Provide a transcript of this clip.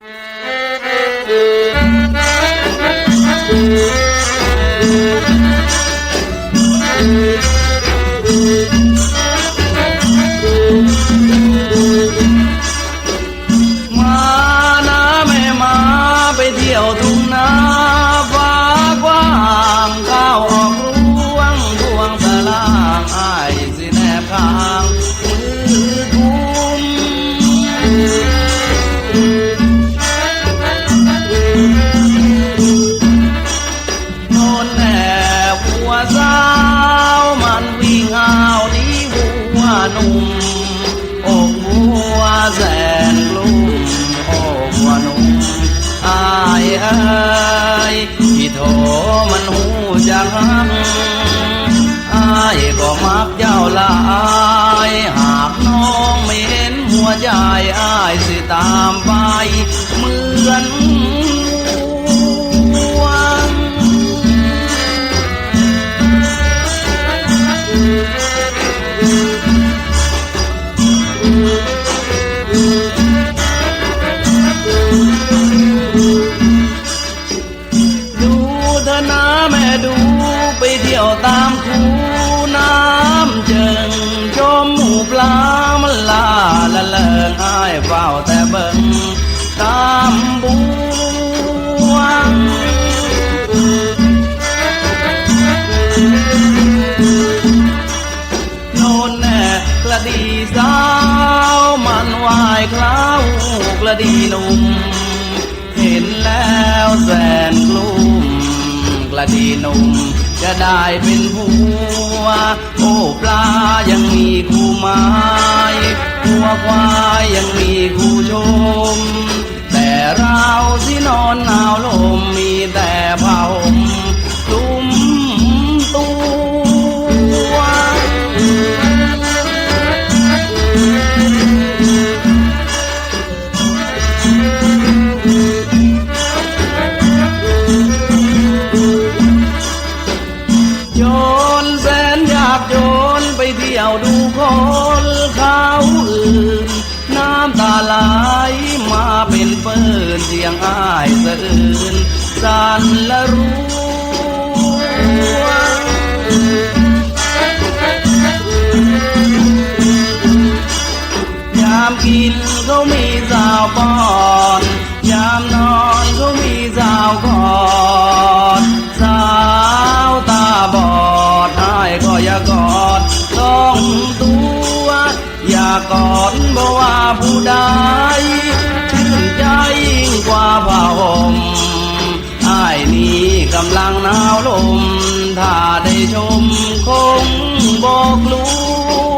มานะแม่มาไปเที่ยวทุ่งนาฟ้ากว้างข้าวออกร่วงพวงสลางอ้ายสิแนบข้า นุ่มอกหัวแสนกลุ่มอกหัวหนุ่มอายเอ้ยที่โทมันหูจังอายก็มักเจ้าหลายหากน้องไม่เห็นหัวใจอายสิตามไปเหมือนามคูน้ำเจิงชมหมูปลามันลาละเลิงอ้ายเฝ้าแต่เบิ่งตามบวงโน่นแน่กระดีสาวมันวายคล้าวกระดีหนุ่มเห็นแล้วแสนกลุ้มกระดีหนุ่ม จะได้เป็นผัว โอ้ปลายังมีคู่ไม้หัวควายยังมีคู่ชม เสียงอ้ายสะอื่นสั่นละรู้ยามกินเขามีสาวปอนยามนอนเขามีสาวกอดสาวตาบอดให้ก็อย่ากอดต้องตัว อย่ากอดบ่ว่าผู้ใดำลังหนาวลม ถ้าได้ชมคงบอกลัว